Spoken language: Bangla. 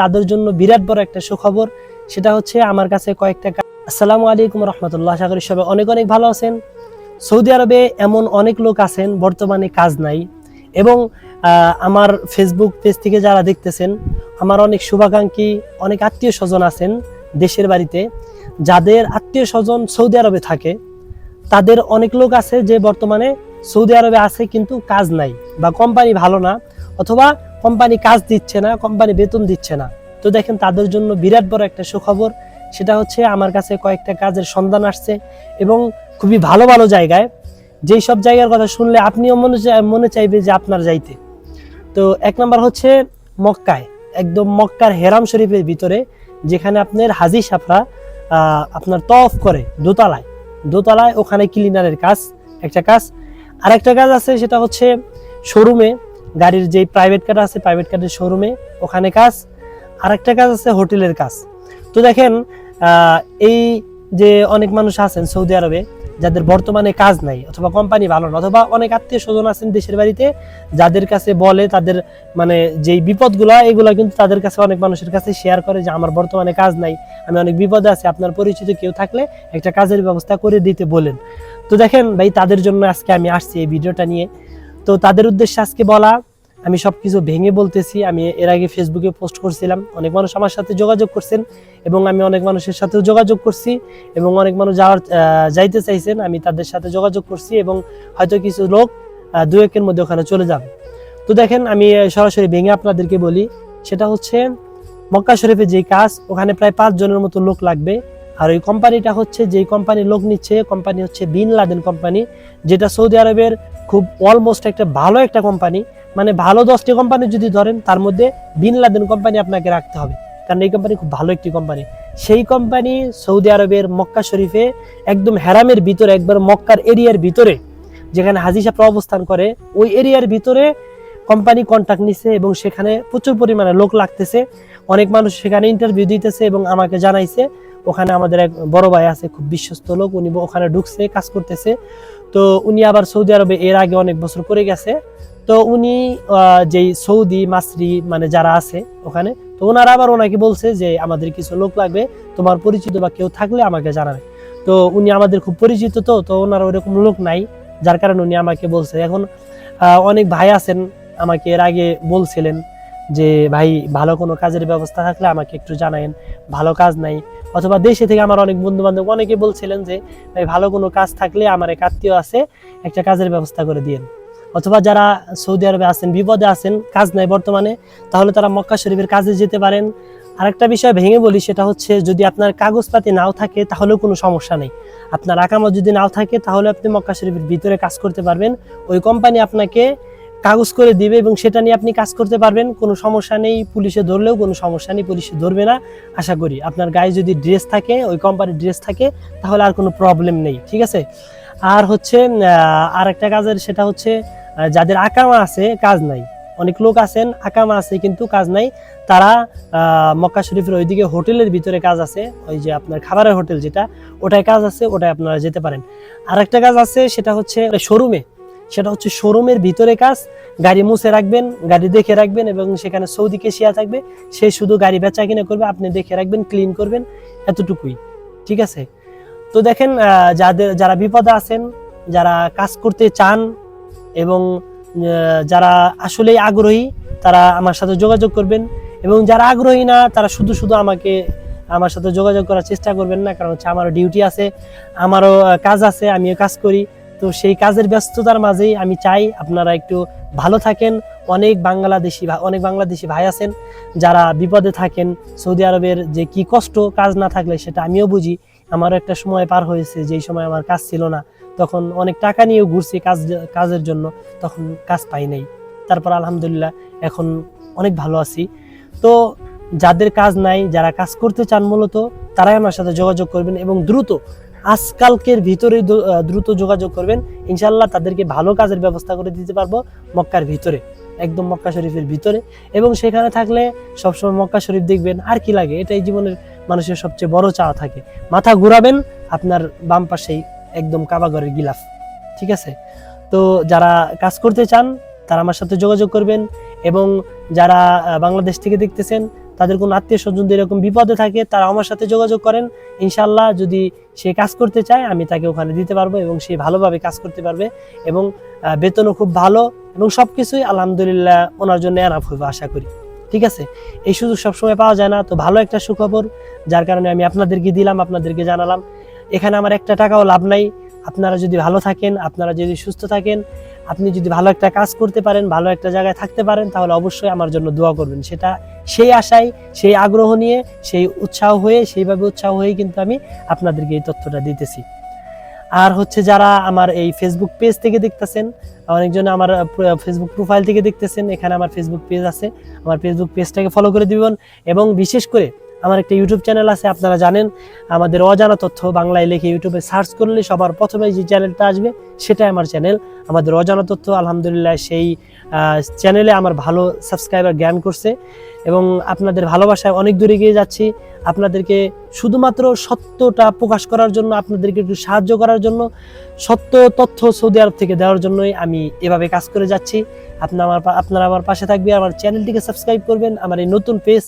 তাদের জন্য বিরাট বড় একটা সুখবর, সেটা হচ্ছে আমার কাছে কয়েকটা আসসালামু আলাইকুম রহমতুল্লাহ। আশা করি সবাই অনেক অনেক ভালো আছেন। সৌদি আরবে এমন অনেক লোক আছেন, বর্তমানে কাজ নাই। এবং আমার ফেসবুক পেজ থেকে যারা দেখতেছেন, আমার অনেক শুভাকাঙ্ক্ষী, অনেক আত্মীয় স্বজন আছেন দেশের বাড়িতে। যাদের আত্মীয় স্বজন সৌদি আরবে থাকে, তাদের অনেক লোক আছে যে বর্তমানে সৌদি আরবে আছে কিন্তু কাজ নাই বা কোম্পানি ভালো না, অথবা কোম্পানি কাজ দিচ্ছে না, কোম্পানি বেতন দিচ্ছে না। তো দেখেন তাদের জন্য বিরাট বড় একটা সুখবর, সেটা হচ্ছে আমার কাছে কয়েকটা কাজের সন্ধান আসছে এবং খুবই ভালো ভালো জায়গায়। যেই সব জায়গার কথা শুনলে আপনিও মনে মনে চাইবে যে আপনার যাইতে। তো এক নম্বর হচ্ছে মক্কায়, একদম মক্কার হেরাম শরীফের ভিতরে, যেখানে আপনার হাজি সাফরা আপনার তফ করে দোতলায়। দোতলায় ওখানে ক্লিনারের কাজ, একটা কাজ। আর একটা কাজ আছে, সেটা হচ্ছে শোরুমে গাড়ির যে প্রাইভেট কার আছে প্রাইভেট কারের শোরুমে ওখানে কাজ। আর একটা কাজ আছে হোটেলের কাজ। তো দেখেন এই যে অনেক মানুষ আছেন সৌদি আরবে, যাদের বর্তমানে কাজ নাই অথবা কোম্পানি ভালো না, অথবা অনেক আত্মীয় স্বজন আছেন দেশের বাড়িতে, যাদের কাছে বলে তাদের মানে যেই বিপদগুলো, এগুলা কিন্তু তাদের কাছে অনেক মানুষের কাছে শেয়ার করে যে আমার বর্তমানে কাজ নাই, আমি অনেক বিপদে আছি, আপনার পরিচিত কেউ থাকলে একটা কাজের ব্যবস্থা করে দিতে বলেন। তো দেখেন ভাই, তাদের জন্য আজকে আমি আসছি এই ভিডিওটা নিয়ে। তো তাদের উদ্দেশ্যে আজকে বলা, আমি সবকিছু ভেঙে বলতেছি, আমি এর আগে ফেসবুকে পোস্ট করছিলাম, অনেক মানুষ আমার সাথে যোগাযোগ করছেন এবং আমি অনেক মানুষের সাথেও যোগাযোগ করছি এবং অনেক মানুষ যাওয়ার যাইতে চাইছেন, আমি তাদের সাথে যোগাযোগ করছি এবং হয়তো কিছু লোক দু একের মধ্যে ওখানে চলে যাবে। তো দেখেন, আমি সরাসরি ভেঙে আপনাদেরকে বলি, সেটা হচ্ছে মক্কা শরীফে যে কাজ, ওখানে প্রায় পাঁচ জনের মতো লোক লাগবে। আর ওই কোম্পানিটা হচ্ছে, যেই কোম্পানি লোক নিচ্ছে কোম্পানি হচ্ছে বিন লাদেন কোম্পানি যেটা সৌদি আরবের খুব অলমোস্ট একটা ভালো একটা কোম্পানি মানে ভালো দশটি কোম্পানি যদি ধরেন, তার মধ্যে বিন লাদেন কোম্পানি আপনাকে রাখতে হবে। কারণ এই কোম্পানি খুব ভালো একটি কোম্পানি সেই কোম্পানি সৌদি আরবের মক্কা শরীফে একদম হেরামের ভিতরে, একবার মক্কার এরিয়ার ভিতরে, যেখানে হাজি সাহেবরা অবস্থান করে, ওই এরিয়ার ভিতরে কোম্পানি কন্ট্যাক্ট নিছে এবং সেখানে প্রচুর পরিমাণে লোক লাগতেছে। অনেক মানুষ সেখানে ইন্টারভিউ দিতেছে এবং আমাকে জানাইছে ওখানে আমাদের এক বড় ভাই আছে, খুব বিশ্বস্ত লোক, উনি ওখানে ঢুকছে, কাজ করতেছে। তো উনি আবার সৌদি আরবে এর আগে অনেক বছর করে গেছে। তো উনি যেই সৌদি মাসরি মানে যারা আছে ওখানে, তো ওনারা আবার ওনাকে বলছে যে, আমাদের কিছু লোক লাগবে, তোমার পরিচিত বা কেউ থাকলে আমাকে জানাবে। তো উনি আমাদের খুব পরিচিত তো তো ওনার ওরকম লোক নাই, যার কারণে উনি আমাকে বলছে। এখন অনেক ভাই আছেন, আমাকে এর আগে বলছিলেন যে, ভাই, ভালো কোনো কাজের ব্যবস্থা থাকলে আমাকে একটু জানায়েন। ভালো কাজ নাই। অথবা দেশে থেকে আমার অনেক বন্ধু বান্ধব অনেকে বলছিলেন যে, ভাই, ভালো কোনো কাজ থাকলে আমার এক আত্মীয় আছে, একটা কাজের ব্যবস্থা করে দিয়েন। অথবা যারা সৌদি আরবে আছেন, বিপদে আছেন, কাজ নাই বর্তমানে, তাহলে তারা মক্কা শরীফের কাজে যেতে পারেন। আরেকটা বিষয় ভেঙে বলি, সেটা হচ্ছে যদি আপনার কাগজপাতি নাও থাকে, তাহলেও কোনো সমস্যা নেই। আপনার আকামত যদি নাও থাকে, তাহলে আপনি মক্কা শরীফের ভিতরে কাজ করতে পারবেন। ওই কোম্পানি আপনাকে কাগজ করে দিবে এবং সেটা নিয়ে আপনি কাজ করতে পারবেন। কোনো সমস্যা নেই, পুলিশে ধরলেও কোনো সমস্যা নেই, পুলিশে ধরবে না। আশা করি আপনার গায়ে যদি ড্রেস থাকে, ওই কোম্পানির ড্রেস থাকে, তাহলে আর কোনো প্রবলেম নেই, ঠিক আছে? আর হচ্ছে আর একটা কাজের সেটা হচ্ছে যাদের আকামা আছে, কাজ নাই। অনেক লোক আছেন, আকামা আছে কিন্তু কাজ নাই। তারা মক্কা শরীফের ওইদিকে হোটেলের ভিতরে কাজ আছে, ওই যে আপনার খাবারের হোটেল যেটা, ওটায় কাজ আছে, ওটায় আপনারা যেতে পারেন। আর একটা কাজ আছে, সেটা হচ্ছে শোরুমে সেটা হচ্ছে শোরুমের ভিতরে কাজ, গাড়ি মুছে রাখবেন, গাড়ি দেখে রাখবেন এবং সেখানে সৌদি কেশিয়া থাকবে, সে শুধু গাড়ি বেচা কিনে করবে, আপনি দেখে রাখবেন ক্লিন করবেন, এতটুকুই। ঠিক আছে? তো দেখেন যাদের, যারা বিপদে আছেন, যারা কাজ করতে চান এবং যারা আসলেই আগ্রহী, তারা আমার সাথে যোগাযোগ করবেন এবং যারা আগ্রহী না, তারা শুধু শুধু আমাকে, আমার সাথে যোগাযোগ করার চেষ্টা করবেন না, কারণ হচ্ছে আমারও ডিউটি আছে, আমারও কাজ আছে, আমিও কাজ করি। তো সেই কাজের ব্যস্ততার মাঝেই আমি চাই আপনারা একটু ভালো থাকেন। অনেক বাংলাদেশি অনেক বাংলাদেশি ভাই আছেন যারা বিপদে থাকেন। সৌদি আরবের যে কি কষ্ট কাজ না থাকলে সেটা আমিও বুঝি। আমারও একটা সময় পার হয়েছে যেই সময় আমার কাজ ছিল না। তখন অনেক টাকা নিয়েও ঘুরছি কাজ, কাজের জন্য। তখন কাজ পাই নাই। তারপর আলহামদুলিল্লাহ এখন অনেক ভালো আছি। তো যাদের কাজ নাই, যারা কাজ করতে চান মূলত, তারাই আমার সাথে যোগাযোগ করবেন এবং দ্রুত আজকালকের ভিতরে দ্রুত যোগাযোগ করবেন। ইনশাল্লাহ তাদেরকে ভালো কাজের ব্যবস্থা করে দিতে পারব মক্কার ভিতরে, একদম মক্কা শরীফের ভিতরে। এবং সেখানে থাকলে সবসময় মক্কা শরীফ দেখবেন, আর কি লাগে? এটাই জীবনের মানুষের সবচেয়ে বড় চাওয়া থাকে। মাথা ঘুরাবেন আপনার বাম পাশেই একদম কাবাগরের গিলাফ। ঠিক আছে? তো যারা কাজ করতে চান, তারা আমার সাথে যোগাযোগ করবেন। এবং যারা বাংলাদেশ থেকে দেখতেছেন তাদের কোনো আত্মীয় স্বজন এরকম বিপদে থাকে, তারা আমার সাথে যোগাযোগ করেন। ইনশাল্লাহ যদি সে কাজ করতে চায়, আমি তাকে ওখানে দিতে পারব এবং সে ভালোভাবে কাজ করতে পারবে এবং বেতনও খুব ভালো এবং সব কিছুই আলহামদুলিল্লাহ ওনার জন্য এনাফ হবে আশা করি। ঠিক আছে? এই সুযোগ সবসময় পাওয়া যায় না। তো ভালো একটা সুখবর, যার কারণে আমি আপনাদেরকে দিলাম, আপনাদেরকে জানালাম। এখানে আমার একটা টাকাও লাভ নাই। আপনারা যদি ভালো থাকেন, আপনারা যদি সুস্থ থাকেন আপনি যদি ভালো একটা কাজ করতে পারেন, ভালো একটা জায়গায় থাকতে পারেন, তাহলে অবশ্যই আমার জন্য দোয়া করবেন। সেটা সেই আশায়, সেই আগ্রহ নিয়ে, সেই উৎসাহ হয়ে, সেইভাবে উৎসাহ হয়ে কিন্তু আমি আপনাদেরকে এই তথ্যটা দিতেছি। আর হচ্ছে যারা আমার এই ফেসবুক পেজ থেকে দেখতেছেন, অনেকজন আমার ফেসবুক প্রোফাইল থেকে দেখতেছেন, এখানে আমার ফেসবুক পেজ আছে। আমার ফেসবুক পেজটাকে ফলো করে দিবেন এবং বিশেষ করে আমার একটা ইউটিউব চ্যানেল আছে, আপনারা জানেন। আমাদের অজানা তথ্য বাংলায় লিখে ইউটিউবে সার্চ করলে সবার প্রথমে যে চ্যানেলটা আসবে, সেটাই আমার চ্যানেল আমাদের অজানা তথ্য, আলহামদুলিল্লাহ, সেই চ্যানেলে আমার ভালো সাবস্ক্রাইবার জ্ঞান করছে। এবং আপনাদের ভালোবাসায় অনেক দূরে গিয়ে যাচ্ছি। আপনাদেরকে শুধুমাত্র সত্যটা প্রকাশ করার জন্য, আপনাদেরকে একটু সাহায্য করার জন্য, সত্য তথ্য সৌদি আরব থেকে দেওয়ার জন্যই আমি এভাবে কাজ করে যাচ্ছি। আপনার আমার আপনারা আমার পাশে থাকবে আমার চ্যানেলটিকে সাবস্ক্রাইব করবেন। আমার এই নতুন পেজ